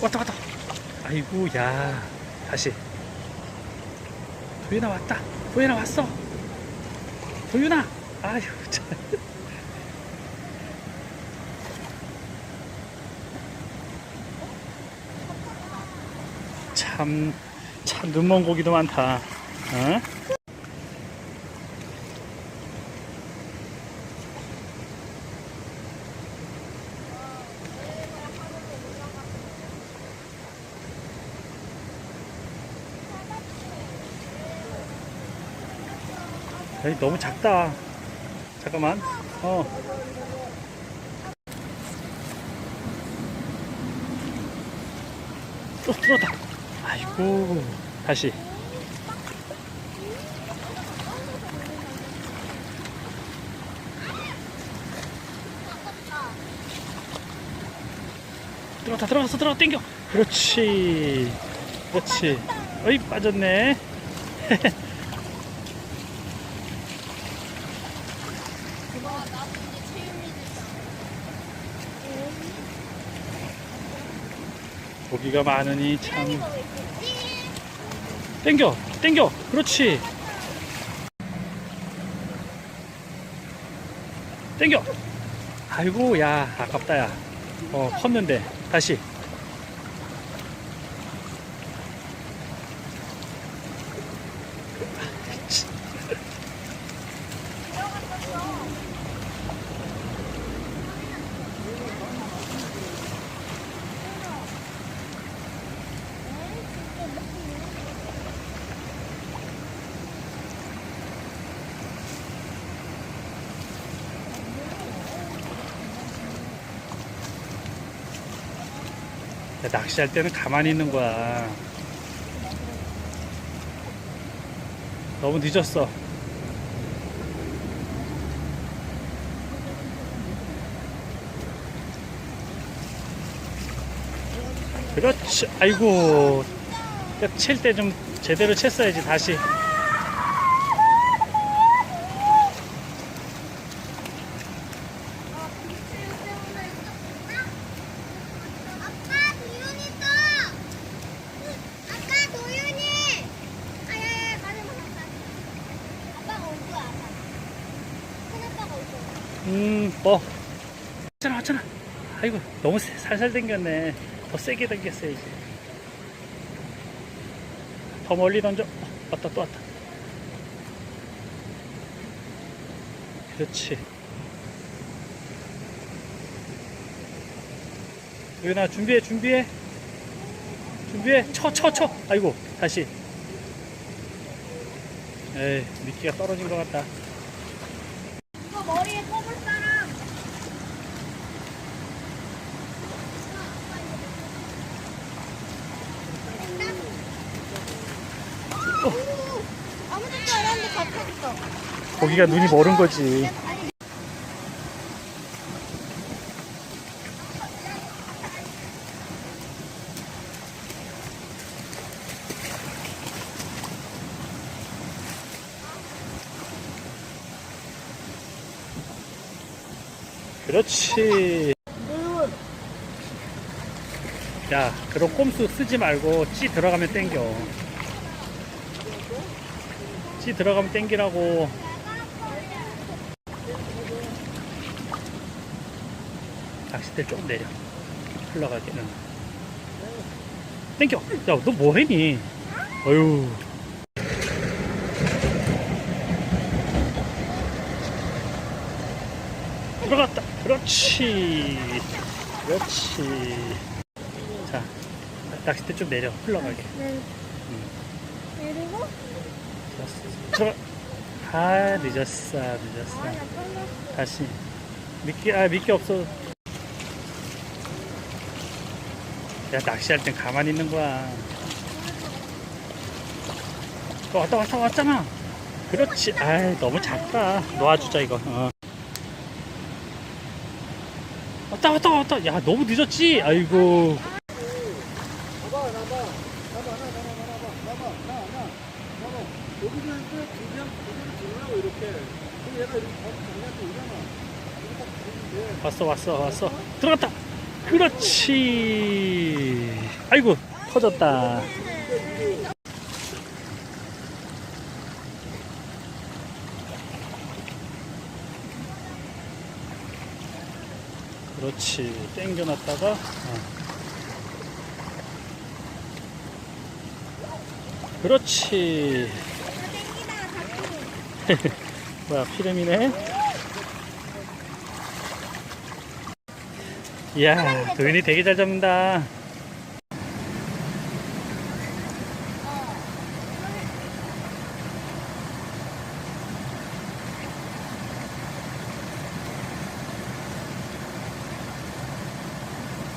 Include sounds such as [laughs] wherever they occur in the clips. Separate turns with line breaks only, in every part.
왔다 왔다 아이고 야 다시 도윤아 왔다 도윤아 왔어 도윤아 아유 참. 참, 참 눈먼 고기도 많다. 어? 에이, 너무 작다. 잠깐만. 어. 또 들어다. 아이고. 다시. 들어갔다, 들어갔어, 들어갔, 땡겨. 그렇지. 그렇지. 어이, 빠졌네. [laughs] 고기가 많으니 참. 땡겨, 땡겨. 그렇지. 땡겨. 아이고, 야, 아깝다, 야. 어, 컸는데. 다시. 야, 낚시할 때는 가만히 있는 거야. 너무 늦었어. 그렇지. 아이고. 칠 때 좀 제대로 쳤어야지, 다시.
아빠 도윤이 또! 아빠 도윤이! 아야야 가는 거 아빠. 아빠가 올 거야 아빠. 큰 아빠가 올 거야.
음, 뭐. 왔잖아, 왔잖아. 아이고, 너무 세- 살살 당겼네. 더 세게 당겼어야지. 더 멀리 던져. 어, 왔다, 또 왔다. 그렇지. 유나 준비해, 준비해. 준비해. 쳐, 쳐, 쳐. 아이고, 다시. 에이, 미끼가 떨어진 것 같다.
이거 머리에 꼽을 사람. 아무것도 안 하는데
고기가 눈이 멀은 거지. 그렇지. 야, 그런 꼼수 쓰지 말고 찌 들어가면 땡겨. 찌 들어가면 땡기라고. 낚싯대 좀 내려. 흘러가게. 응. 땡겨. 야, 너 뭐해니? 어휴. 들어갔다. 그렇지. 그렇지. 자, 낚싯대 좀 내려. 흘러가게.
네. 그리고
좋았어. 들어가. 아, 늦었어. 늦었어. 다시. 미끼, 아, 미끼 없어. 야, 낚시할 땐 가만히 있는 거야. 어, 왔다, 왔다, 왔잖아. 그렇지. 아이, 너무 작다. 놓아주자, 이거. 어. 왔다, 왔다, 왔다. 야, 너무 늦었지? 아이고.
나봐 나봐 나봐 나봐 나봐 나봐 나봐 나 나 나봐 여기서 이제 그냥 그대로 들으라고 이렇게 그럼 얘가 이렇게 바로 정리한테 오잖아 이거 딱돼
왔어, 왔어, 왔어. 들어갔다. 그렇지. 아이고, 터졌다. 그렇지. 당겨놨다가, 어. 그렇지. [laughs] 뭐야, 피렘이네? 이야, 도윤이 되게 잘 잡는다.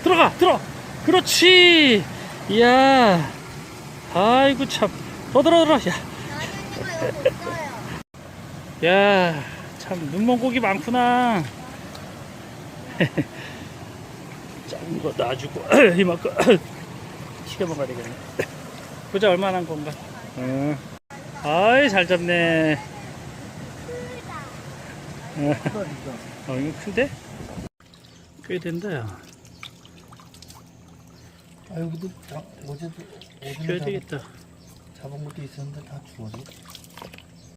들어가, 들어! 그렇지! 이야, 아이고, 참. 더 들어, 들어. 야. 야, 참 눈먼 고기 많구나. [laughs] 작은 거 놔주고 [clears throat] 이만큼 [clears throat] 튀겨 먹어야 되겠네. [clears throat] 보자 얼마나 한 건가. 응. 아이 잘 잡네. 어. 어, 이거 큰데? 꽤 된다 야.
아 여기도 자, 어제도
꽤
어제도 잡,
되겠다.
잡은 것도 있었는데 다 죽었어.